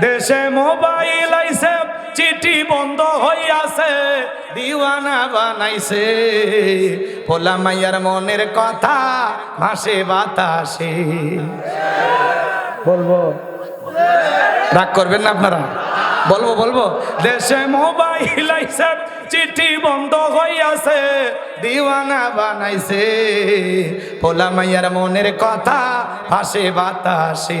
দেশে মোবাইল আইছে, চিঠি বন্ধ হইয়াছে, দিওয়ানা বানাইছে। পোলা মাইয়ার মনের কথা ভাসে বাতাসে। বলব। রাগ করবেন না আপনারা? বলব বলব। দেশে মোবাইল আইছে, চিঠি বন্ধ হইয়াছে, দিওয়ানা বানাইছে। পোলা মাইয়ার মনের কথা ভাসে বাতাসে।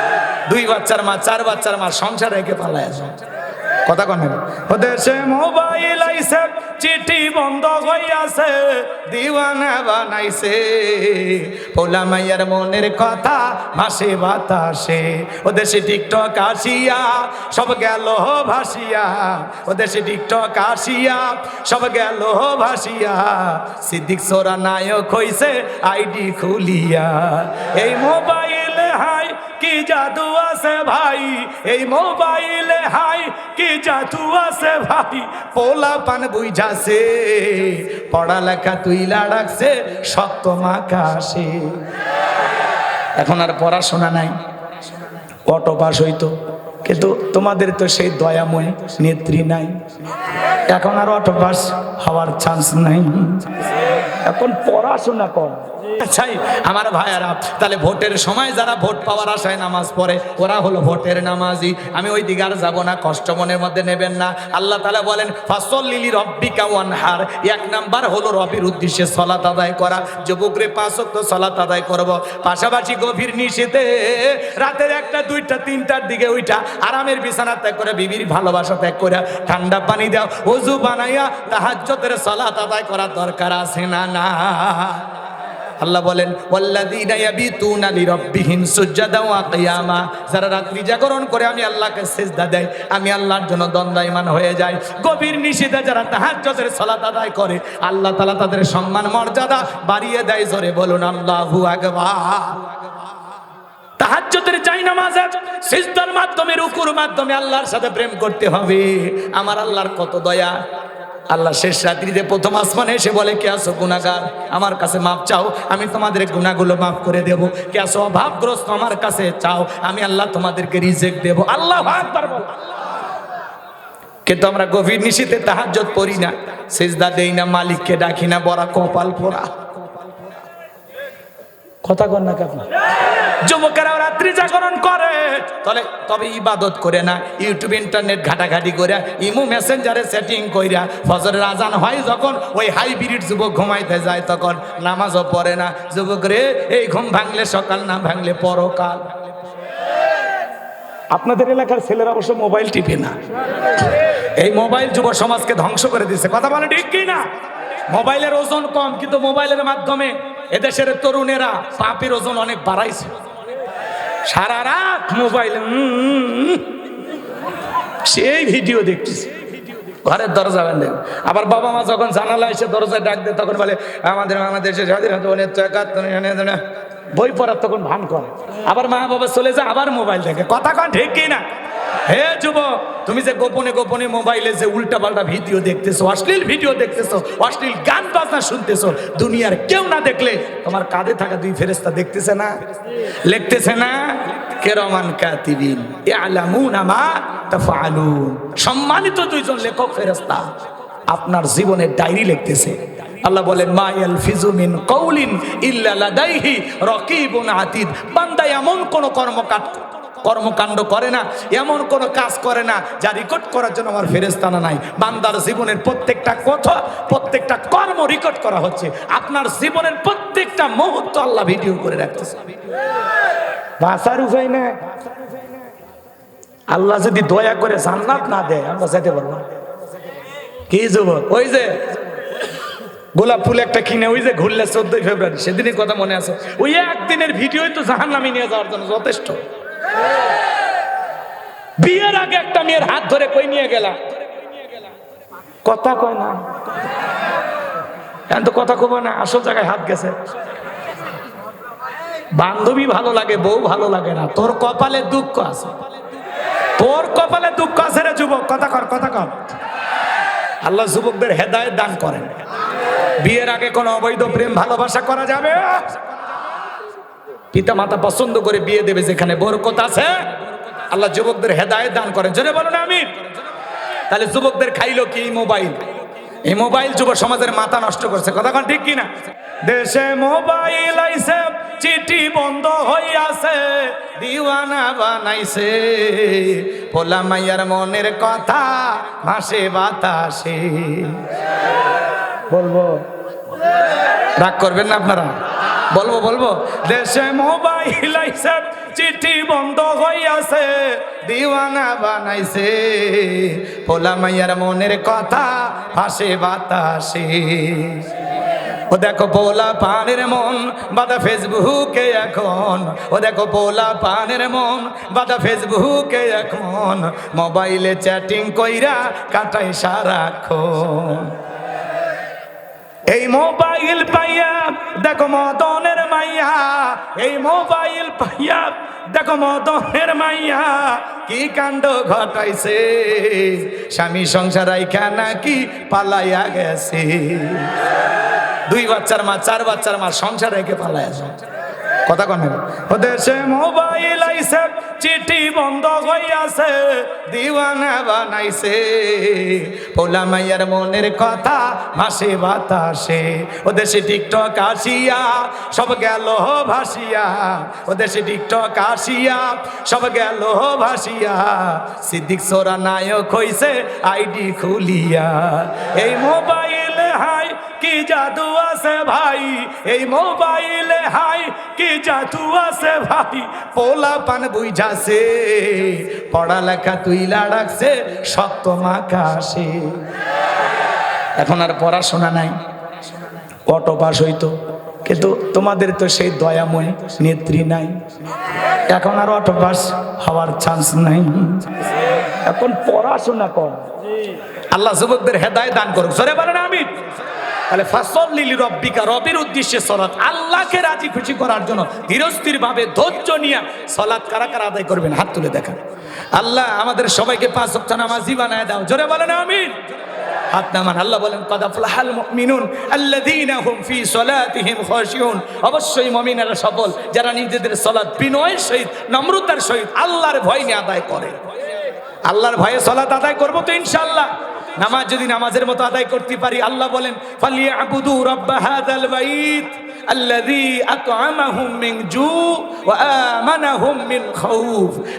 দুই বাচ্চার মা, চার বাচ্চার মা সংসার রেখে পালাইয়া যায়। কথা কন দেশে মোবাইল আইছে, চিঠি বন্ধ হইয়াছে, দিওয়ানা বানাইছে। পোলা মাইয়ার মনের কথা ভাসে বাতাসে। ও দেশে টিকটক আসিয়া, সব গেল ভাসিয়া। ও দেশে টিকটক আসিয়া, সব গেল ভাসিয়া। সিদ্দিক সোরা নায়ক হইছে, আইডি খুলিয়া। এই মোবাইল কি জাদু আছে ভাই? এই মোবাইলে হাই, কি জাদু আছে ভাই? পোলা পান বুঝাছে, পড়ালেখা তুই লাড়াকছে সপ্তম আকাশে এখন আর পড়াশোনা নাই, অটো পাস হইতো। কিন্তু তোমাদের তো সেই দয়াময় নেত্রী নাই। এখন আর অটো পাস হওয়ার চান্স নাই। এখন পড়াশোনা কর। চাই আমার ভাইয়ারা, তাহলে ভোটের সময় যারা ভোট পাওয়ার আশায় নামাজ পড়ে, ওরা হলো ভোটের নামাজি। আমি ওই দিকে আর যাব না, কষ্ট মনের মধ্যে নেবেন না। আল্লাহ তালা বলেন ফাসল লিলি রব্বিকা ওয়ানহার। এক নাম্বার হলো রবির উদ্দেশ্যে সলাত আদায় করা। যুবকরে পাঁচক তো সলাত আদায় করব। পাশাপাশি গভীর নিশীতে রাতের একটা, দুইটা, তিনটার দিকে ওইটা আরামের বিছানা ত্যাগ করে, বিবির ভালোবাসা ত্যাগ করে, ঠান্ডা পানি দাও অজু বানাইয়া তাহাজ্জতের সলাত আদায় করার দরকার আছে না না। আল্লাহ বলেন যারা রাত্রি জাগরণ করে, আমি আল্লাহকে সিজদা দেয় আমি আল্লাহর জন্য দণ্ডায়মান হয়ে যাই। গভীর নিশীতে যারা তাহাজ্জুদের সালাত আদায় করে, আল্লাহ তাআলা তাদের সম্মান, মর্যাদা বাড়িয়ে দেয় জোরে বলুন, আল্লাহু আকবার। তাহাজ্জুদের চাই নামাজ সিজদার মাধ্যমে, রুকুর মাধ্যমে আল্লাহর সাথে প্রেম করতে হবে। আমার আল্লাহর কত দয়া। আল্লাহ শেষ রাত্রিতে প্রথম আসমানে এসে বলে, কে আসো গুণাগার আমার কাছে মাপ চাও, আমি তোমাদের গুণাগুলো মাফ করে দেব। কে আসো অভাবগ্রস্ত, আমার কাছে চাও, আমি আল্লাহ তোমাদেরকে রিজেক্ট দেব। আল্লাহ কিন্তু আমরা গভীর নিশীতে তাহাজ্জত পড়ি না, সেজদা দেই না, মালিককে ডাকি না, বড়া কপাল পোড়া। কথা কন না কেন? যুবকেরা জাগরণ করে। তলে তবে ইবাদত করে না ইউটিউব ইন্টারনেট ঘাটাঘাটি করে ইমু মেসেঞ্জারে সেটিং কইরা ফজরের আজান হয় যখন ওই হাইব্রিড যুবক ঘুমাইতে যায় তখন নামাজও পড়ে না। যুবক রে, এই ঘুম ভাঙলে সকাল, না ভাঙলে পরকাল। আপনাদের এলাকার ছেলেরা অবশ্য মোবাইল টিপে না। এই মোবাইল যুব সমাজকে ধ্বংস করে দিচ্ছে কথা বলে ঠিক কি না? মোবাইলের ওজন কম, কিন্তু মোবাইলের মাধ্যমে এদেশের তরুণেরা পাপের ওজন অনেক বাড়াইছে। সারা রাত মোবাইল সেই ভিডিও দেখতেছি। ঘরের দরজা বান্ধে। আবার বাবা মা যখন জানালা এসে দরজায় ডাক দেয়, তখন বলে, আমাদের বাংলাদেশে স্বাধীনতা বই পড়ার তখন ভান করে। আবার মা বাবা চলে যায়, আবার মোবাইল দেখে। কথা কন, ঠিক কি না হে যুবক, তুমি যে গোপনে গোপনে মোবাইলে যে উল্টা পাল্টা ভিডিও দেখতেছো, অশ্লীল ভিডিও দেখতেছো, অশ্লীল গান বাজনা শুনতেছো, দুনিয়ার কেউ না দেখলে তোমার কাঁধে থাকা দুই ফেরেস্তা দেখতেছে না? লিখতেছে না? কেরমান কাতিবিন ইয়ালামুনা মা তাফআলুন। সম্মানিত দুইজন লেখক ফেরেস্তা আপনার জীবনের ডায়েরি লিখতেছে। আল্লাহ বলেন, মা ইয়ালফিজু মিন কওলিন ইল্লা লাদাইহি রাকিবুন আতিদ। বান্দা এমন কোন কর্মকাণ্ড কর্মকাণ্ড করে না, এমন কোন কাজ করে না, যা রেকর্ড করার জন্য আমার ফেরেস্তানা নাই। বান্দার জীবনের প্রত্যেকটা কথা, প্রত্যেকটা কর্ম রেকর্ড করা হচ্ছে। আপনার জীবনের প্রত্যেকটা মুহূর্ত আল্লাহ ভিডিও করে রাখতেছে। ভাষার উপায় না আল্লাহ যদি দয়া করে জান্নাত না দেয়, আমরা যেতে পারব। কি যুবক? ওই যে গোলাপ ফুল একটা কিনে, ওই যে ঘুরলে চোদ্দই ফেব্রুয়ারি সেদিনের কথা মনে আছে। ওই একদিনের ভিডিওই তো জাহান নামে নিয়ে যাওয়ার জন্য যথেষ্ট। বিয়ের আগে একটা মেয়ের হাত ধরে কই নিয়ে গেলা? কথা কয় না। এখন তো কথা কব না, আসল জায়গায় হাত গেছে। বান্ধবী ভালো লাগে, বউ ভালো লাগে না। তোর কপালে দুঃখ আছে। তোর কপালে দুঃখ আছে রে যুবক, কথা কর কথা কর। আল্লাহ যুবকদের হেদায়েত দান করেন। বিয়ের আগে কোনো অবৈধ প্রেম ভালোবাসা করা যাবে? পিতা মাতা পছন্দ করে বিয়ে দেবে যেখানে বরকত আছে, আল্লাহ যুবকদের হেদায়েত দান করেন। জোরে বলুন আমি তাহলে যুবকদের খাইলো কি মোবাইল? এই মোবাইল যুব সমাজের মাথা নষ্ট করছে। কথা কোন ঠিক কিনা? দেশে মোবাইল আইছে, চিঠি বন্ধ হইয়াছে, দিওয়ানা বানাইছে। পোলা মাইয়ার মনের কথা ভাসে বাতাসে। বলব। রাগ করবেন না আপনারা? বলব বলব। দেশে মোবাইল আইছে, চিঠি বন্ধ হইয়াছে, দিওয়ানা বানাইছে। পোলা মাইয়ার মনের কথা ভাসে বাতাসে। ও দেখো পোলা পানের মন, বাদা ফেসবুকে এখন। ও দেখো পোলা পানের মন, বাদা ফেসবুকে এখন। মোবাইলে চ্যাটিং কইরা কাটাই সারাক্ষণ। এই মোবাইল পাইয়া, দেখো মদনের মাইয়া। এই মোবাইল পাইয়া, দেখো মদনের মাইয়া। কি কাণ্ড ঘটাইছে? স্বামী সংসার আইখা নাকি পালাইয়া গেছে? দুই বাচ্চার মা, চার বাচ্চার মা সংসার রেখে পালাইয়া যায়। কথা কন। দেশে মোবাইল আইছে, চিঠি বন্ধ হইয়াছে, দিওয়ানা বানাইছে। পোলা মাইয়ার মনের কথা ভাসে বাতাসে ও দেশে টিকটক আসিয়া সব গেল ভাসিয়া। ও দেশে টিকটক আসিয়া সব গেল ভাসিয়া। সিদ্দিক সোরা নায়ক হইছে, আইডি খুলিয়া। এই মোবাইল কি জাদু আছে ভাই? এই মোবাইলে হাই, কি জাদু আছে ভাই? পোলা পান বুঝাছে, পড়ালেখা তুইলা রাখছে সপ্তম আকাশে এখন আর পড়াশোনা নাই, অটো পাস হইতো। কিন্তু তোমাদের তো সেই দয়াময় নেত্রী নাই। এখন আর অটো পাস হওয়ার চান্স নাই। এখন পড়াশোনা কর। আল্লাহ যুবকদের হেদায় দান করুক। সরে বলেন আমি তাহলে ফাসল লিলি রব্বিকা রবের উদ্দেশ্যে সলাৎ। আল্লাহকে রাজি খুশি করার জন্য ধীরস্থির ভাবে ধৈর্য নিয়ে সলাৎ কারা কারা আদায় করবেন? হাত তুলে দেখান। আল্লাহ আমাদের সবাইকে পাঁচ ওয়াক্ত নামাজি বানায় দাও। জোরে বলেন, আমিন। হাত নামান। আল্লাহ বলেন, কদ আফলাহাল মুমিনুন আল্লাযীনা হুম ফি সলাতিহিম খাশিউন। অবশ্যই মুমিনেরা সফল। যারা নিজেদের সালাত বিনয়ের সহিত, নম্রতার সহিত আল্লাহর ভয় নিয়ে আদায় করে। আল্লাহর ভয়ে সলাত আদায় করব তো ইনশাআল্লাহ। নামাজ যদি নামাজের মতো আদায় করতে পারি, আল্লাহ বলেন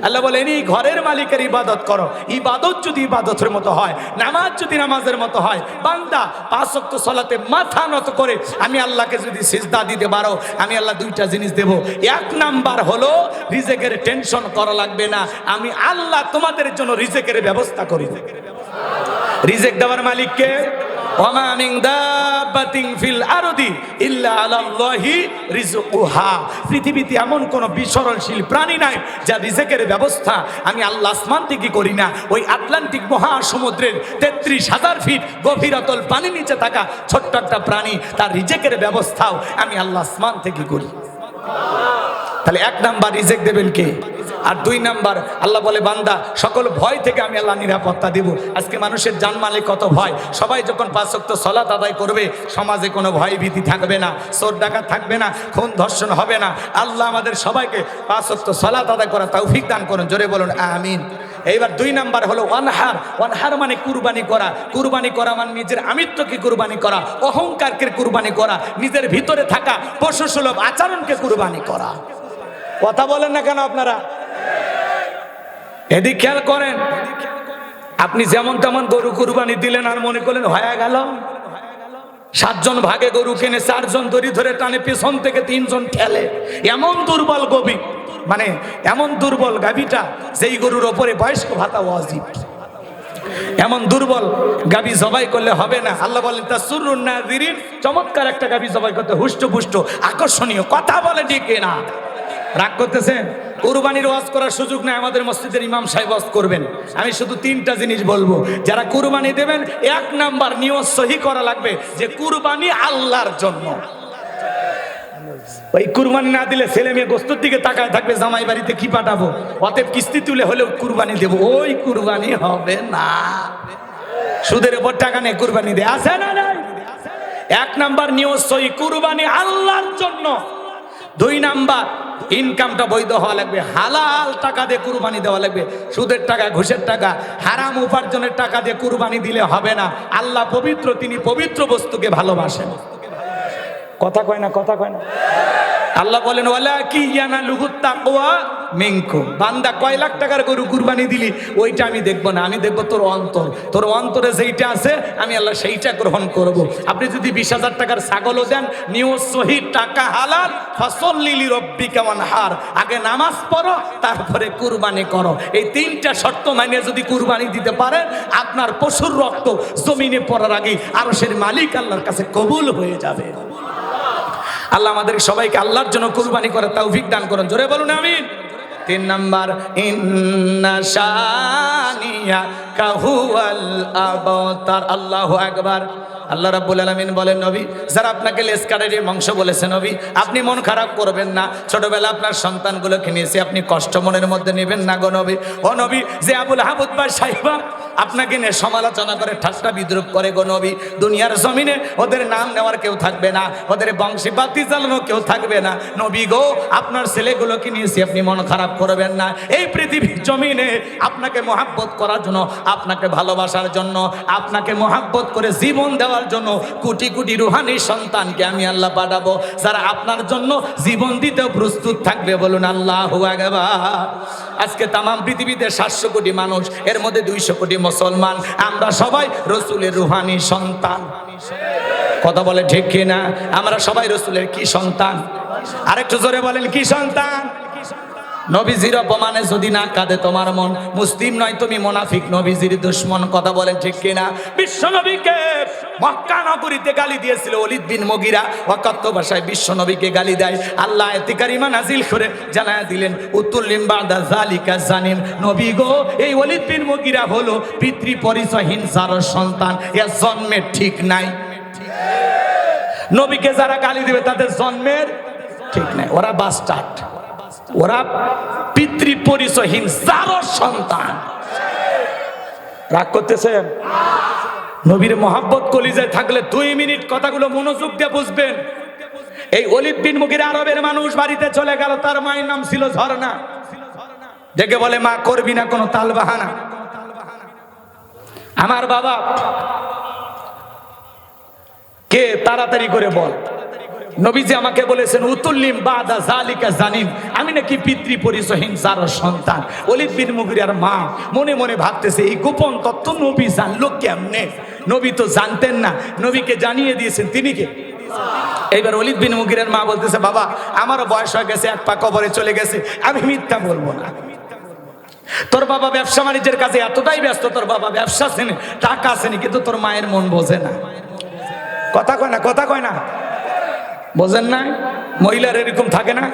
আল্লাহ বলেন, এই ঘরের মালিকের ইবাদত করো। ইবাদত যদি ইবাদতের মতো হয়, নামাজ যদি নামাজের মতো হয় মাথা নত করে, আমি আল্লাহকে যদি সিজদা দিতে পারো, আমি আল্লাহ দুইটা জিনিস দেব। এক নাম্বার হলো, রিজেকের টেনশন করা লাগবে না। আমি আল্লাহ তোমাদের জন্য রিজেকের ব্যবস্থা করি। রিজেক দেওয়ার মালিককে পৃথিবীতে এমন প্রাণী নাই যা রিজেকের ব্যবস্থা আমি আল্লাহ করি না। ওই আটলান্টিক তেত্রিশ ফিট গভীরতল নিচে থাকা ছোট্ট একটা প্রাণী, তার রিজেকের ব্যবস্থাও আমি আল্লাহ আসমান থেকে করি। তাহলে এক নাম্বার রিজেক দেবেন কে? আর দুই নাম্বার, আল্লাহ বলে, বান্দা, সকল ভয় থেকে আমি আল্লাহ নিরাপত্তা দেব। আজকে মানুষের জানমালে কত ভয়? সবাই যখন পাঁচক্ত সলাত আদায় করবে, সমাজে কোনো ভয় ভীতি থাকবে না, চোর ডাকাত থাকবে না, খুন ধর্ষণ হবে না। আল্লাহ আমাদের সবাইকে পাঁচক্ত সলাত আদায় করা তৌফিক দান করুন, জোরে বলুন, আমিন। এইবার দুই নাম্বার হলো ওয়ানহার। ওয়ানহার মানে কুরবানি করা। কুরবানি করা মানে নিজের আমিত্বকে কুরবানি করা, অহংকারকে কুরবানি করা, নিজের ভিতরে থাকা পশু সুলভ আচরণকে কুরবানি করা। কথা বলেন না কেন আপনারা? এদিক খেয়াল করেন, আপনি যেমন তেমন গরু কুরবানি দিলেন আর মনে করলেন হয়ে গেল। সাতজন ভাগে গরু কিনে চারজন দড়ি ধরে টানে, পেছন থেকে তিনজন ঠেলে। এমন দুর্বল গবি মানে এমন দুর্বল গাবিটা যেই গরুর ওপরে বয়স্ক ভাতা ওয়াজিব। এমন দুর্বল গাবি জবাই করলে হবে না। আল্লাহ বলেন তা সুরুন না দিরিন চমৎকার একটা গাবি জবাই করতে হুষ্ট পুষ্ট আকর্ষণীয়, কথা বলে ঠিক না রাগ করতেছেন? কুরবানির ওয়াজ করার সুযোগ নাই, আমাদের মসজিদের ইমাম সাহেব ওয়াজ করবেন। আমি শুধু তিনটা জিনিস বলব। যারা কুরবানি দেবেন, এক নাম্বার নিয়ত সহি করা লাগবে যে কুরবানি আল্লাহর জন্য। ওই কুরবানি না দিলে ছেলে মেয়ে গোস্তর দিকে তাকায় থাকবে, জামাই বাড়িতে কি পাঠাবো? অতএব কিস্তি তুলে হলেও কুরবানি দেবো। ওই কুরবানি হবে না। সুদের উপর টাকা নিয়ে কুরবানি দেয় আছে না নাই? এক নাম্বার নিউজ সহি, কুরবানি আল্লাহর জন্য। দুই নাম্বার ইনকামটা বৈধ হওয়া লাগবে, হালাল টাকা দিয়ে কুরবানি দেওয়া লাগবে। সুদের টাকা, ঘুষের টাকা, হারাম উপার্জনের টাকা দিয়ে কুরবানি দিলে হবে না। আল্লাহ পবিত্র, তিনি পবিত্র বস্তুকে ভালোবাসেন। কথা কয় না, কথা কয় না। আল্লাহ বলেন ওয়ালা কি ইয়ানা লুহুত তাকওয়া? মিনকুম বান্দা কয় লাখ টাকার গরু কুরবানি দিলি, ওইটা আমি দেখব না, আমি দেখব তোর অন্তর। তোর অন্তরে যেইটা আছে, আমি আল্লাহ সেইটা গ্রহণ করব। আপনি যদি বিশ হাজার টাকার ছাগলও দেন নিউ সহি, টাকা হালাল ফসল লিলি রব্বি কেমন হার আগে নামাজ পড়ো, তারপরে কুরবানি করো। এই তিনটা শর্ত মানিয়ে যদি কুরবানি দিতে পারেন আপনার পশুর রক্ত জমিনে পড়ার আগে আরশের মালিক আল্লাহর কাছে কবুল হয়ে যাবে। আল্লাহ আমাদের সবাইকে আল্লাহর জন্য কুরবানি করে তৌফিক দান করেন। জোরে বলুন, আমিন। তিন নম্বর, ইন্না শানিয়া কাহুয়াল আবতার। আল্লাহু আকবার। আল্লাহ রাব্বুল আলামিন বলেন, নবী, যারা আপনাকে লেস কাটারির বংশ বলেছে, নবী, আপনি মন খারাপ করবেন না। ছোটবেলা আপনার সন্তানগুলোকে নিয়েছে, আপনি কষ্ট মনের মধ্যে নেবেন না গো নবী। ও নবী, যে আবুল আহমদ বা সাহিবা আপনাকে নিয়ে সমালোচনা করে, ঠাট্টা বিদ্রুপ করে গো নবী। দুনিয়ার জমিনে ওদের নাম নেওয়ার কেউ থাকবে না, ওদের বংশী বাতি চালানো কেউ থাকবে না। নবী গো, আপনার ছেলেগুলোকে নিয়েছি আপনি মন খারাপ করবেন না। এই পৃথিবীর জমিনে আপনাকে মহাব্বত করার জন্য, আপনাকে ভালোবাসার জন্য, আপনাকে মহাব্বত করে জীবন দেওয়ার জন্য কোটি কোটি রুহানি সন্তানকে আমি আল্লাহ পাঠাবো। যারা আপনার জন্য জীবন দিতেও প্রস্তুত থাকবে, বলুন আল্লাহ আজকে তাম পৃথিবীতে সাতশো কোটি মানুষ, এর মধ্যে দুইশো কোটি মুসলমান, আমরা সবাই রসুলের রুহানি সন্তান। কথা বলে ঠিক কিনা? আমরা সবাই রসুলের কি সন্তান? আরেকটু জোরে বলেন, কি সন্তান? নবীজির অপমানে যদি না কাঁদে তোমার মন, মুসলিম নয় তুমি মোনাফিক, নবীজির দুশ্মন, কথা বলেন ঠিক কিনা? বিশ্ব নবীকে মক্কা নগরীতে গালি দিয়েছিল অলিদ বিন মগিরা ওয়াকাত্ত ভাষায় বিশ্ব নবীকে গালি দেয়। আল্লাহ এতিকারিমা নাজিল করে জানায় দিলেন উত্তুল্লিম বাদা জালিকা জানিম। নবী গো, এই অলিদ বিন মগিরা হলো পিতৃ পরিচয় হিংসার সন্তান, এর জন্মের ঠিক নাই। নবীকে যারা গালি দিবে তাদের জন্মের ঠিক নাই, ওরা বাস্টার্ড ওরা পিতৃ পরিচয়হীন যারও সন্তান। রাগ করতেছেন? নবীর মোহাব্বত কলিজায় থাকলে দুই মিনিট কথাগুলো মনোযোগ দিয়ে বুঝবেন। এই অলিদ বিন মুগির আরবের মানুষ বাড়িতে চলে গেল, তার মায়ের নাম ছিল ঝর্ণা দেখে বলে, মা, করবি না কোনো তাল বাহানা আমার বাবা, কে তাড়াতাড়ি করে বল। নবীজি আমাকে বলেছেন, উতুল্লিম বাদা জালিকা জানিম। আমি নাকি পিতৃ পরিচয়হীন যার সন্তান। অলিদ বিন মুগিরার মা মনে মনে ভাবতেছে, এই গোপন তত্ত্ব নবী জানলো কেমনে? নবী তো জানতেন না। নবীকে জানিয়ে দিয়েছেন, তিনি কে? এইবার অলিদ বিন মুগিরের মা বলতেছে, বাবা, আমারও বয়স হয়ে গেছে, এক পা কবরে চলে গেছে, আমি মিথ্যা বলব না। তোর বাবা ব্যবসা বাণিজ্যের কাছে এতটাই ব্যস্ত, তোর বাবা ব্যবসা শ্রেণি টাকা শ্রেণি কিন্তু তোর মায়ের মন বোঝে না। কথা কয় না, কথা কয় না। বোঝেন না? মহিলার এরকম থাকে না?